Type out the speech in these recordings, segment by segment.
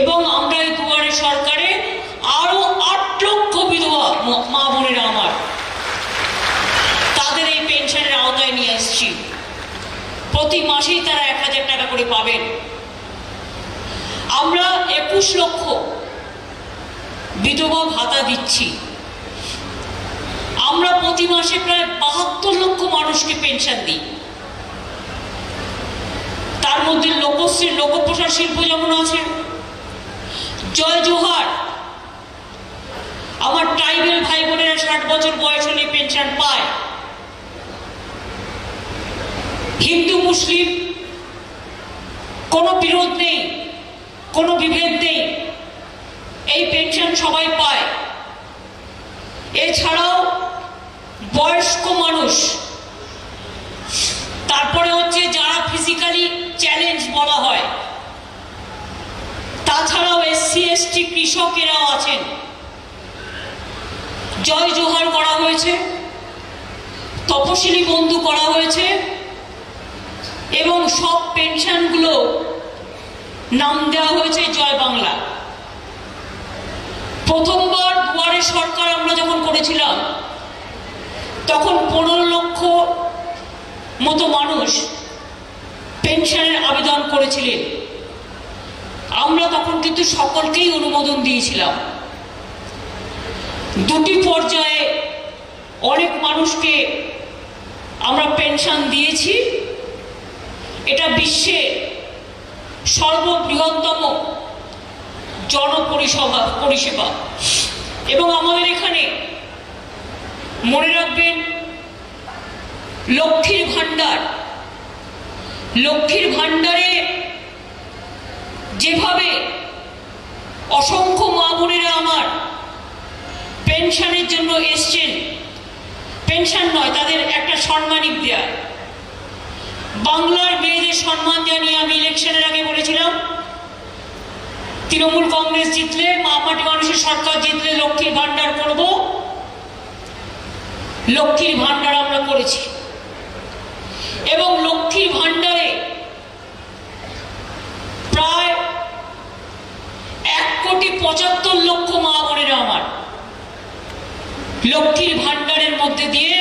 এবং আমরা এই দুয়ারে সরকারে আরও আট লক্ষ বিধবা মা বোনেরা আমার, তাদের এই পেনশনের আওতায় নিয়ে এসেছি প্রতি মাসেই তারা এক হাজার টাকা করে পাবেন। আমরা একুশ লক্ষ বিধবা ভাতা দিচ্ছি। আমরা প্রতি মাসে প্রায় বাহাত্তর লক্ষ মানুষকে পেনশন দিই। তার মধ্যে লোকশ্রী, লোকপ্রসার শিল্প যেমন আছে জয় জোহার। আমার ট্রাইবেল ভাই বোনেরা ষাট বছর বয়স হলে পেনশন পায়। হিন্দু, মুসলিম, কোনো বিরোধ নেই, কোনো বিভেদ নেই। এই পেনশন সবাই পায়। এছাড়াও বয়স্ক মানুষ তারপরে হচ্ছে যারা ফিজিক্যালি চ্যালেঞ্জ বলা হয় তাছাড়াও এসসি এসটি কৃষকেরাও আছেন। জয় জোহার করা হয়েছে, তপশিলি বন্ধু করা হয়েছে, এবং সব পেনশনগুলো নাম দেওয়া হয়েছে জয় বাংলা। প্রথমবার দুয়ারে সরকার আমরা যখন করেছিলাম, তখন পনেরো লক্ষ মতো মানুষ পেনশনের আবেদন করেছিলেন। আমরা তখন কিন্তু সকলকেই অনুমোদন দিয়েছিলাম। দুটি পর্যায়ে অনেক মানুষকে আমরা পেনশন দিয়েছি। এটা বিশ্বে সর্ববৃহত্তম জনপরিষেবা, পরিষেবা। এবং আমাদের এখানে মনে রাখবেন, লক্ষ্মীর ভাণ্ডার, লক্ষ্মীর ভাণ্ডারে যেভাবে অসংখ্য মা বোনেরা আমার পেনশনের জন্য এসছেন, পেনশন নয়, তাদের একটা সম্মানিক দেয়া। বাংলার মেয়েদের সম্মান জানিয়ে আমি ইলেকশনের আগে বলেছিলাম, তৃণমূল কংগ্রেস জিতলে মা মাটি মানুষের সরকার জিতলে লক্ষ্মীর ভাণ্ডার করব। লক্ষ্মীর ভাণ্ডার আমরা করেছি। এবং লক্ষ্মীর ভাণ্ডারে প্রায় এক কোটি পঁচাত্তর লক্ষ মা বোনেরা আমার। লক্ষ্মীর ভাণ্ডারের মধ্যে দিয়ে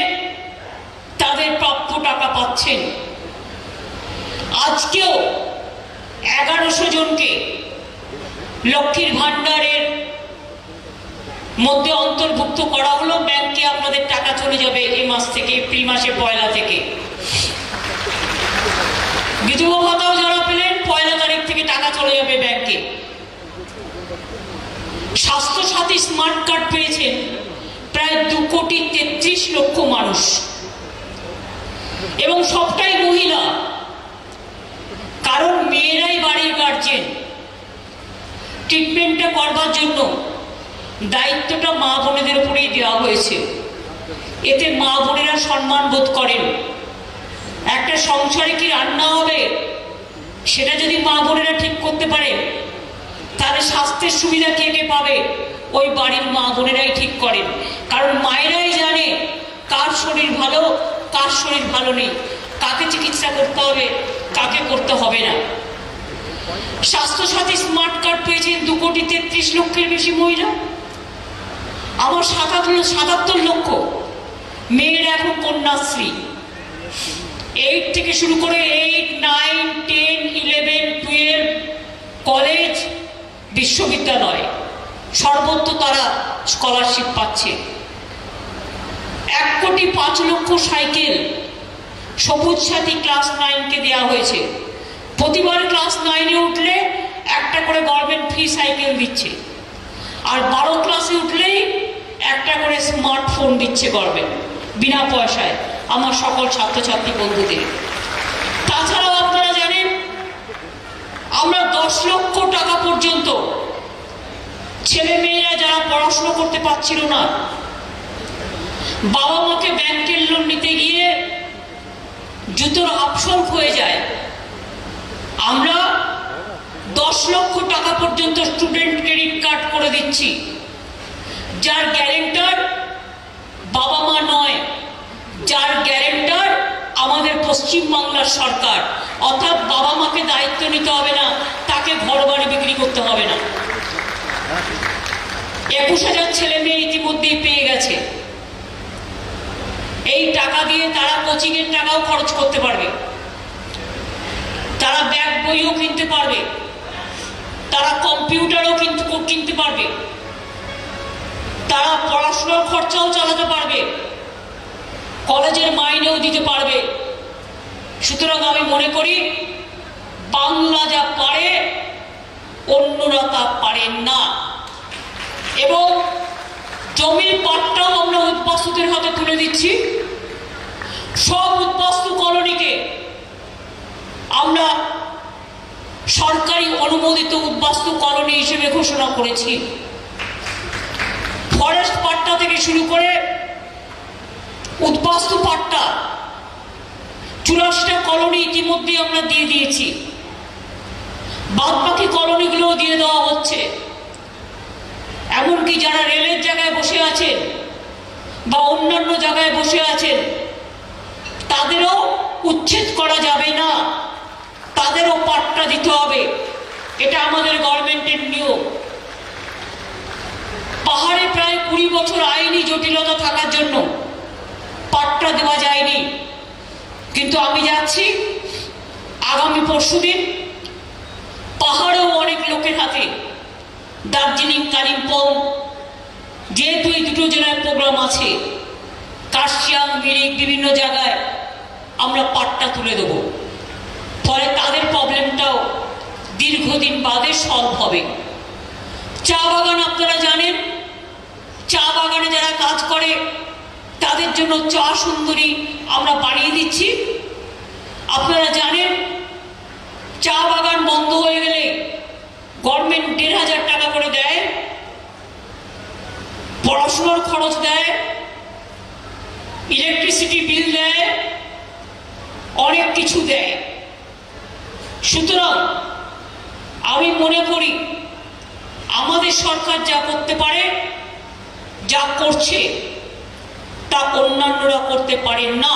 তাদের প্রাপ্য টাকা পাচ্ছেন। আজকেও এগারোশো জনকে লক্ষ্মীর ভাণ্ডারের মধ্যে অন্তর্ভুক্ত করা হলো। ব্যাংকে আপনাদের টাকা চলে যাবে এই মাস থেকে, এপ্রিল মাসে, পয়লা থেকে। বিধবা ভাতাও যারা পেলেন, পয়লা তারিখ থেকে টাকা চলে যাবে ব্যাংকে। স্মার্ট কার্ড পেয়েছেন প্রায় দু কোটি তেত্রিশ লক্ষ মানুষ। এবং সবটাই মহিলা। কারণ মেয়েরাই বাড়ির গার্জেন ট্রিটমেন্টটা করবার জন্য দায়িত্বটা মা বোনেদের উপরেই দেওয়া হয়েছে। এতে মা বোনেরা সম্মান বোধ করেন। একটা সংসারে কি রান্না হবে, সেটা যদি মা বোনেরা ঠিক করতে পারে, তাহলে স্বাস্থ্যের সুবিধা কে কে পাবে? ওই বাড়ির মা বোনেরাই ঠিক করেন। কারণ মায়েরাই জানে কার শরীর ভালো, কার শরীর ভালো নেই। কাকে চিকিৎসা করতে হবে, কাকে করতে হবে না। স্বাস্থ্যসাথী স্মার্ট কার্ড পেয়েছেন দু কোটি তেত্রিশ লক্ষের বেশি মহিলা। আমার সাতাত্তর সাতাত্তর লক্ষ। মেয়েরা এখন কন্যাশ্রী। এইট থেকে শুরু করে এইট সর্বত্র তারা স্কলারশিপ পাচ্ছে। এক কোটি পাঁচ লক্ষ সাইকেল সবুজ সাথী ক্লাস নাইনকে দেওয়া হয়েছে। প্রতিবার ক্লাস নাইনে উঠলে একটা করে গভর্নমেন্ট ফ্রি সাইকেল দিচ্ছে। আর বারো ক্লাসে উঠলেই একটা করে স্মার্টফোন দিচ্ছে গভর্নমেন্ট বিনা পয়সায়, আমার সকল ছাত্রছাত্রী বন্ধুদের। তাছাড়াও আপনারা জানেন, আমরা দশ লক্ষ টাকা পর্যন্ত ছেলে মেয়েরা যারা পড়াশুনো করতে পারছিল না বাবা মাকে ব্যাংকের লোন নিতে গিয়ে জুতোর আপসল হয়ে যায়। আমরা দশ লক্ষ টাকা পর্যন্ত স্টুডেন্ট ক্রেডিট কার্ড করে দিচ্ছি, যার গ্যারেন্টার বাবা মা নয়, যার গ্যারেন্টার আমাদের পশ্চিমবাংলার সরকার। অর্থাৎ বাবা মাকে দায়িত্ব নিতে হবে না, তাকে ঘর বাড়ি বিক্রি করতে হবে না। একুশ হাজার ছেলে মেয়ে ইতিমধ্যেই পেয়ে গেছে। এই টাকা দিয়ে তারা কোচিংয়ের টাকাও খরচ করতে পারবে। তারা ব্যাগ বইও কিনতে পারবে। তারা কম্পিউটারও কিন্তু কিনতে পারবে। তারা পড়াশোনার খরচাও চালাতে পারবে। কলেজের মাইনেও দিতে পারবে। সুতরাং আমি মনে করি, বাংলা যা পারে, অন্যরা তা পারেন না। এবং জমির পাটটাও আমরা উদ্বাস্তুদের হাতে তুলে দিচ্ছি। সব উদ্বাস্তু কলোনিকে আমরা সরকারি অনুমোদিত উদ্বাস্তু কলোনি হিসেবে ঘোষণা করেছি। ফরেস্ট পাট্টা থেকে শুরু করে উদ্বাস্তু পাট্টা চুরাশিটা কলোনি ইতিমধ্যে আমরা দিয়ে দিয়েছি। বাদ বাকি কলোনিগুলোও দিয়ে দেওয়া হচ্ছে। এমনকি যারা রেলের জায়গায় বসে আছেন বা অন্যান্য জায়গায় বসে আছেন, তাদেরও উচ্ছেদ করা যাবে না। তাদেরও পাট্টা দিতে হবে। এটা আমাদের গভর্নমেন্টের নিয়ম। পাহাড়ে প্রায় কুড়ি বছর আইনি জটিলতা থাকার জন্য পাট্টা দেওয়া যায়নি। কিন্তু আমি যাচ্ছি, আগামী পরশুদিন পাহাড়েও অনেক লোকের হাতে দার্জিলিং, কালিম্পং যেহেতু এই দুটো জেলায় প্রোগ্রাম আছে কার্শিয়াং মিরিক বিভিন্ন জায়গায় আমরা পাটটা তুলে দেবো। ফলে তাদের প্রবলেমটাও দীর্ঘদিন বাদে সলভ হবে। চা বাগান আপনারা জানেন, চা বাগানে যারা কাজ করে, তাদের জন্য চা সুন্দরী আমরা বাড়িয়ে দিচ্ছি। আপনারা জানেন, চা বাগান বন্ধ হয়ে গেলে গভর্নমেন্ট দেড় হাজার পড়াশোনার খরচ দেয় ইলেকট্রিসিটি বিল দেয়, অনেক কিছু দেয়। সুতরাং আমি মনে করি আমাদের সরকার যা করতে পারে, যা করছে, তা অন্যান্যরা করতে পারে না।